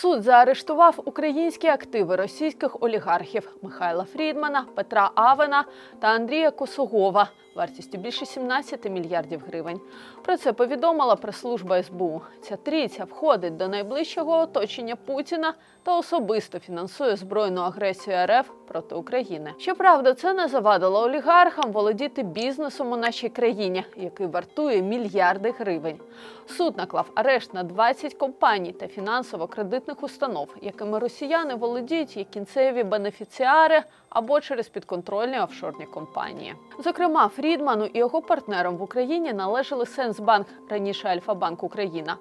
Суд заарештував українські активи російських олігархів Михайла Фрідмана, Петра Авена та Андрія Косогова вартістю більше 17 мільярдів гривень. Про це повідомила прес-служба СБУ. Ця трійця входить до найближчого оточення Путіна та особисто фінансує збройну агресію РФ проти України. Щоправда, це не завадило олігархам володіти бізнесом у нашій країні, який вартує мільярди гривень. Суд наклав арешт на 20 компаній та фінансово-кредитних установ, якими росіяни володіють як кінцеві бенефіціари або через підконтрольні офшорні компанії. Зокрема, Фрідману і його партнерам в Україні належали Сенсбанк, раніше Альфа-Банк Україна.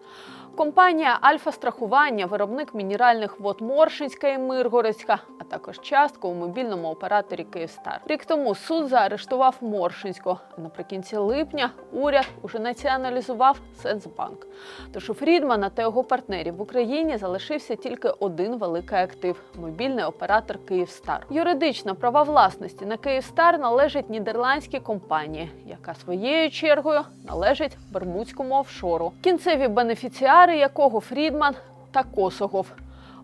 Компанія Альфа Страхування, виробник мінеральних вод Моршинська і Миргородська, а також частку у мобільному операторі Київстар. Рік тому суд заарештував Моршинську. А наприкінці липня уряд уже націоналізував Сенсбанк. Тож у Фрідмана та його партнерів в Україні залишився тільки один великий актив мобільний оператор Київстар. Юридично права власності на Київстар належать нідерландській компанії, яка своєю чергою належить Бермудському офшору. Кінцеві бенефіціари якого Фрідман та Косогов.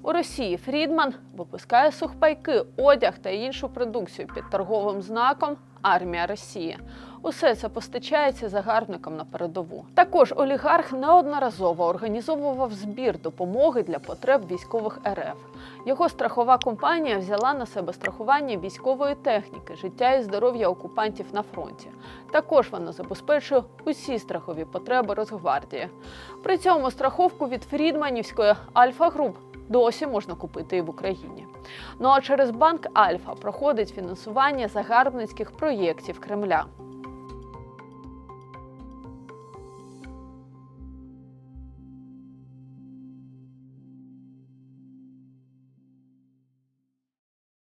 У Росії Фрідман випускає сухпайки, одяг та іншу продукцію під торговим знаком Армія Росії. Усе це постачається загарбникам на передову. Також олігарх неодноразово організовував збір допомоги для потреб військових РФ. Його страхова компанія взяла на себе страхування військової техніки, життя і здоров'я окупантів на фронті. Також вона забезпечує усі страхові потреби Росгвардії. При цьому страховку від Фрідманівської Альфа Груп досі можна купити і в Україні. Ну а через банк Альфа проходить фінансування загарбницьких проєктів Кремля.